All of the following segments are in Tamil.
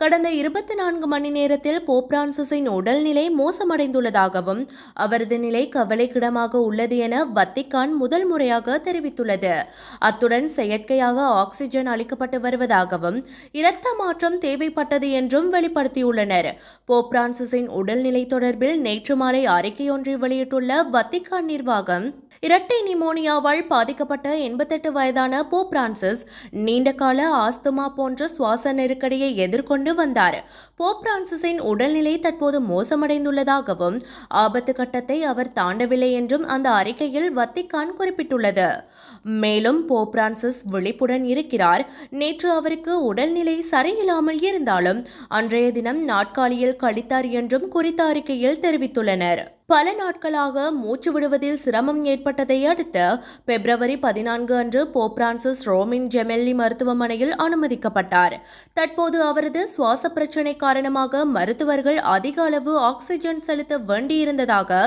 கடந்த இருபத்தி நான்கு மணி நேரத்தில் போப் பிரான்சிஸின் உடல்நிலை மோசமடைந்துள்ளதாகவும் அவரது நிலை கவலைக்கிடமாக உள்ளது என வத்திக்கான் முதல் முறையாக தெரிவித்துள்ளது. அத்துடன் செயற்கையாக ஆக்சிஜன் அளிக்கப்பட்டு வருவதாகவும் இரத்த மாற்றம் தேவைப்பட்டது என்றும் வெளிப்படுத்தியுள்ளனர். போப் பிரான்சிஸின் உடல்நிலை தொடர்பில் நேற்று மாலை அறிக்கையொன்றை வெளியிட்டுள்ள வத்திக்கான் நிர்வாகம் இரட்டை நிமோனியாவால் பாதிக்கப்பட்ட எண்பத்தெட்டு வயதான போப் பிரான்சிஸ் நீண்ட கால ஆஸ்துமா போன்ற சுவாச நெருக்கடியை எதிர்கொண்டு வந்தார். போப் பிரான்சிஸின் உடல்நிலை தற்போது மோசமடைந்துள்ளதாகவும் ஆபத்து கட்டத்தை அவர் தாண்டவில்லை என்றும் அந்த அறிக்கையில் வத்திக்கான் குறிப்பிட்டுள்ளது. மேலும் போப் பிரான்சிஸ் விழிப்புடன் இருக்கிறார். நேற்று அவருக்கு உடல்நிலை சரியில்லாமல் இருந்தாலும் அன்றைய தினம் நாட்காலியில் கழித்தார் என்றும் குறித்த அறிக்கையில் தெரிவித்துள்ளனர். பல நாட்களாக மூச்சு விடுவதில் சிரமம் ஏற்பட்டதை அடுத்து பிப்ரவரி பதினான்கு அன்று போப் பிரான்சிஸ் ரோமின் ஜெமெல்லி மருத்துவமனையில் அனுமதிக்கப்பட்டார். தற்போது அவரது சுவாச பிரச்சினை காரணமாக மருத்துவர்கள் அதிக அளவு ஆக்சிஜன் செலுத்த வேண்டியிருந்ததாக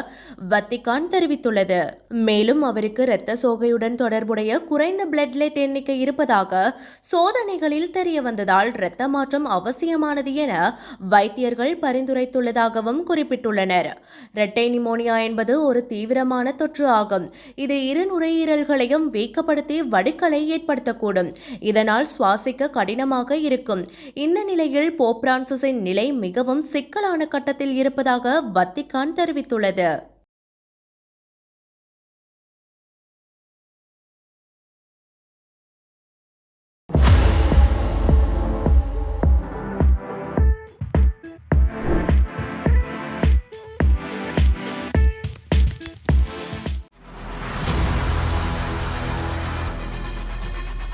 வத்திகான் தெரிவித்துள்ளது. மேலும் அவருக்கு இரத்த சோகையுடன் தொடர்புடைய குறைந்த பிளட்லெட் எண்ணிக்கை இருப்பதாக சோதனைகளில் தெரிய வந்ததால் இரத்த மாற்றம் அவசியமானது என வைத்தியர்கள் பரிந்துரைத்துள்ளதாகவும் குறிப்பிட்டுள்ளனர். இரட்டை நிமோனியா என்பது ஒரு தீவிரமான தொற்று ஆகும். இது இரு நுரையீரல்களையும் வீக்கப்படுத்தி வடுக்களை ஏற்படுத்தக்கூடும். இதனால் சுவாசிக்க கடினமாக இருக்கும். இந்த நிலையில் போப் பிரான்சிஸின் நிலை மிகவும் சிக்கலான கட்டத்தில் இருப்பதாக வத்திக்கான் தெரிவித்துள்ளது.